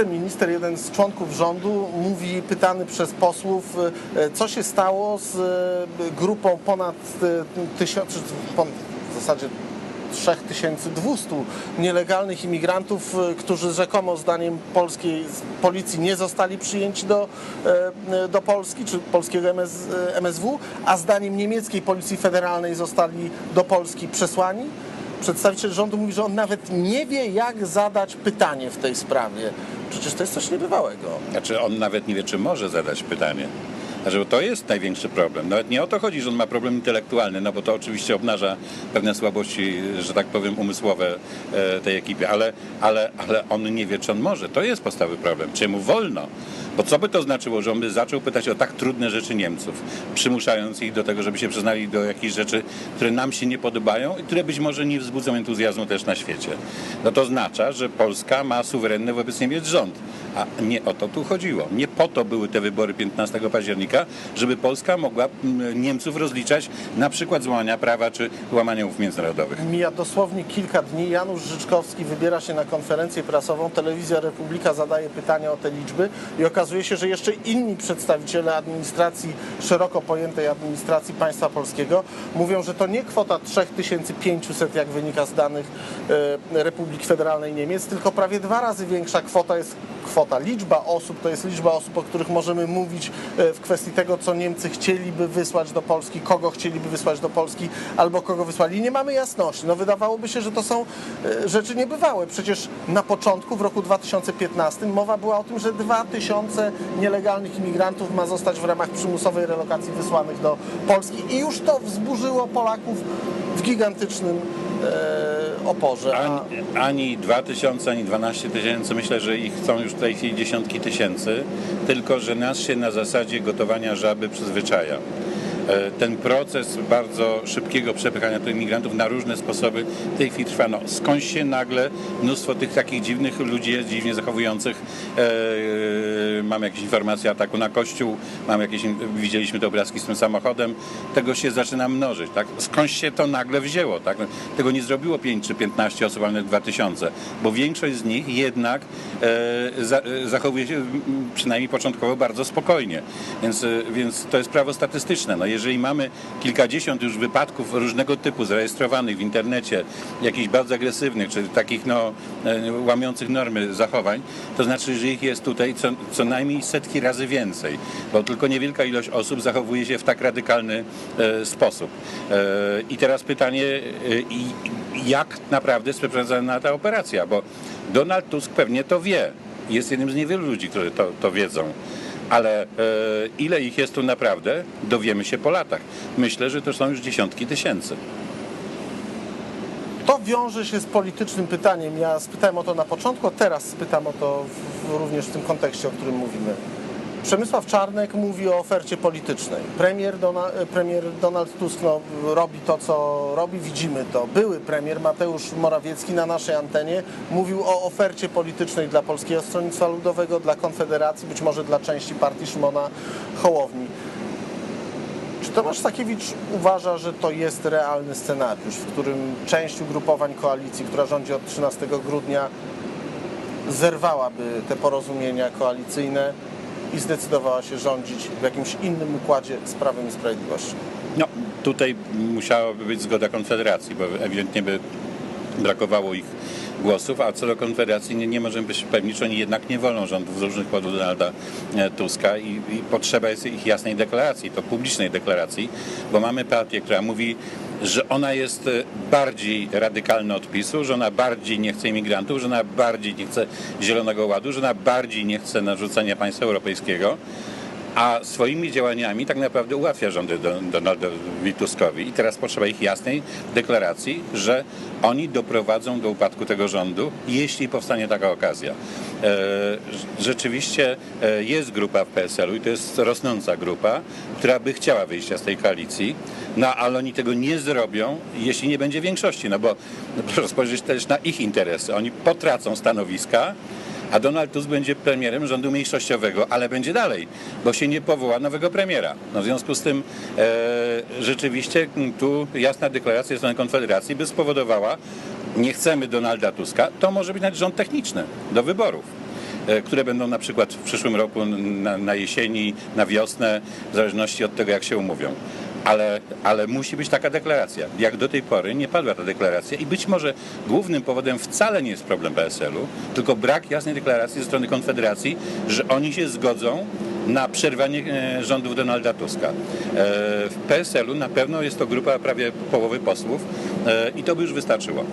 wiceminister, jeden z członków rządu, mówi, pytany przez posłów, e, co się stało z e, grupą ponad e, tysiąc, w zasadzie 3200 nielegalnych imigrantów, którzy rzekomo zdaniem polskiej policji nie zostali przyjęci do, do Polski, czy polskiego MS, MSW, a zdaniem niemieckiej policji federalnej zostali do Polski przesłani. Przedstawiciel rządu mówi, że on nawet nie wie, jak zadać pytanie w tej sprawie. Przecież to jest coś niebywałego. Znaczy on nawet nie wie, czy może zadać pytanie. Znaczy, to jest największy problem. Nawet nie o to chodzi, że on ma problem intelektualny, no bo to oczywiście obnaża pewne słabości, że tak powiem, umysłowe e, tej ekipy, ale, ale, ale on nie wie, czy on może. To jest podstawowy problem. Czy mu wolno? Bo co by to znaczyło, że on by zaczął pytać o tak trudne rzeczy Niemców, przymuszając ich do tego, żeby się przyznali do jakichś rzeczy, które nam się nie podobają i które być może nie wzbudzą entuzjazmu też na świecie. No to oznacza, że Polska ma suwerenny wobec Niemiec rząd. A nie o to tu chodziło. Nie po to były te wybory 15 października, żeby Polska mogła mm, Niemców rozliczać na przykład z łamania prawa czy łamania umów międzynarodowych. Mija dosłownie kilka dni. Janusz Życzkowski wybiera się na konferencję prasową. Telewizja Republika zadaje pytania o te liczby i okazuje się, że jeszcze inni przedstawiciele administracji, szeroko pojętej administracji państwa polskiego, mówią, że to nie kwota 3500, jak wynika z danych e, Republiki Federalnej Niemiec, tylko prawie dwa razy większa kwota jest kwota. Liczba osób to jest liczba osób, o których możemy mówić e, w kwestii tego, co Niemcy chcieliby wysłać do Polski, kogo chcieliby wysłać do Polski, albo kogo wysłali. Nie mamy jasności. No wydawałoby się, że to są e, rzeczy niebywałe. Przecież na początku, w roku 2015, mowa była o tym, że 2000 nielegalnych imigrantów ma zostać w ramach przymusowej relokacji wysłanych do Polski i już to wzburzyło Polaków w gigantycznym oporze. A... Ani, ani 2000, ani 12 tysięcy, myślę, że ich chcą już w tej chwili dziesiątki tysięcy, tylko że nas się na zasadzie gotowania żaby przyzwyczaja. E, Ten proces bardzo szybkiego przepychania tych imigrantów na różne sposoby w tej chwili trwa. No, skądś się nagle mnóstwo tych takich dziwnych ludzi dziwnie zachowujących. E, mam jakieś informacje o ataku na kościół, mam jakieś, widzieliśmy te obrazki z tym samochodem. Tego się zaczyna mnożyć. Tak? Skądś się to nagle wzięło. Tak? Tego nie zrobiło 5 czy 15 osób, ale nawet 2000, bo większość z nich jednak e, za, e, zachowuje się przynajmniej początkowo bardzo spokojnie. Więc, e, więc to jest prawo statystyczne. No, jeżeli mamy kilkadziesiąt już wypadków różnego typu zarejestrowanych w internecie, jakichś bardzo agresywnych, czy takich no, e, łamiących normy zachowań, to znaczy, że ich jest tutaj co, co najmniej setki razy więcej, bo tylko niewielka ilość osób zachowuje się w tak radykalny e, sposób. E, I teraz pytanie, e, jak naprawdę jest przeprowadzana ta operacja, bo Donald Tusk pewnie to wie. Jest jednym z niewielu ludzi, którzy to, to wiedzą. Ale e, ile ich jest tu naprawdę, dowiemy się po latach. Myślę, że to są już dziesiątki tysięcy. To wiąże się z politycznym pytaniem. Ja spytałem o to na początku, teraz spytam o to w, również w tym kontekście, o którym mówimy. Przemysław Czarnek mówi o ofercie politycznej. Premier, Dona, premier Donald Tusk no, robi to, co robi, widzimy to. Były premier Mateusz Morawiecki na naszej antenie mówił o ofercie politycznej dla Polskiego Stronnictwa Ludowego, dla Konfederacji, być może dla części partii Szymona Hołowni. Czy Tomasz Sakiewicz uważa, że to jest realny scenariusz, w którym część ugrupowań koalicji, która rządzi od 13 grudnia, zerwałaby te porozumienia koalicyjne i zdecydowała się rządzić w jakimś innym układzie z Prawem i Sprawiedliwością? No, tutaj musiałaby być zgoda Konfederacji, bo ewidentnie by brakowało ich głosów, a co do Konfederacji nie, nie możemy być pewni, czy oni jednak nie wolą rządów z różnych powodów Donalda e, Tuska i, i potrzeba jest ich jasnej deklaracji, to publicznej deklaracji, bo mamy partię, która mówi, że ona jest e, bardziej radykalna od PiSu, że ona bardziej nie chce imigrantów, że ona bardziej nie chce Zielonego Ładu, że ona bardziej nie chce narzucenia państwa europejskiego, a swoimi działaniami tak naprawdę ułatwia rządy Don- Donaldowi Tuskowi. I teraz potrzeba ich jasnej deklaracji, że oni doprowadzą do upadku tego rządu, jeśli powstanie taka okazja. E, Rzeczywiście e, jest grupa w PSL-u i to jest rosnąca grupa, która by chciała wyjścia z tej koalicji, no ale oni tego nie zrobią, jeśli nie będzie większości, no bo proszę spojrzeć też na ich interesy. Oni potracą stanowiska, a Donald Tusk będzie premierem rządu mniejszościowego, ale będzie dalej, bo się nie powoła nowego premiera. No w związku z tym e, rzeczywiście m, tu jasna deklaracja strony Konfederacji by spowodowała, nie chcemy Donalda Tuska, to może być nawet rząd techniczny do wyborów. e, które będą na przykład w przyszłym roku na, na jesieni, na wiosnę, w zależności od tego, jak się umówią. Ale, ale musi być taka deklaracja. Jak do tej pory nie padła ta deklaracja i być może głównym powodem wcale nie jest problem PSL-u, tylko brak jasnej deklaracji ze strony Konfederacji, że oni się zgodzą na przerwanie e, rządów Donalda Tuska. E, W PSL-u na pewno jest to grupa prawie połowy posłów e, i to by już wystarczyło.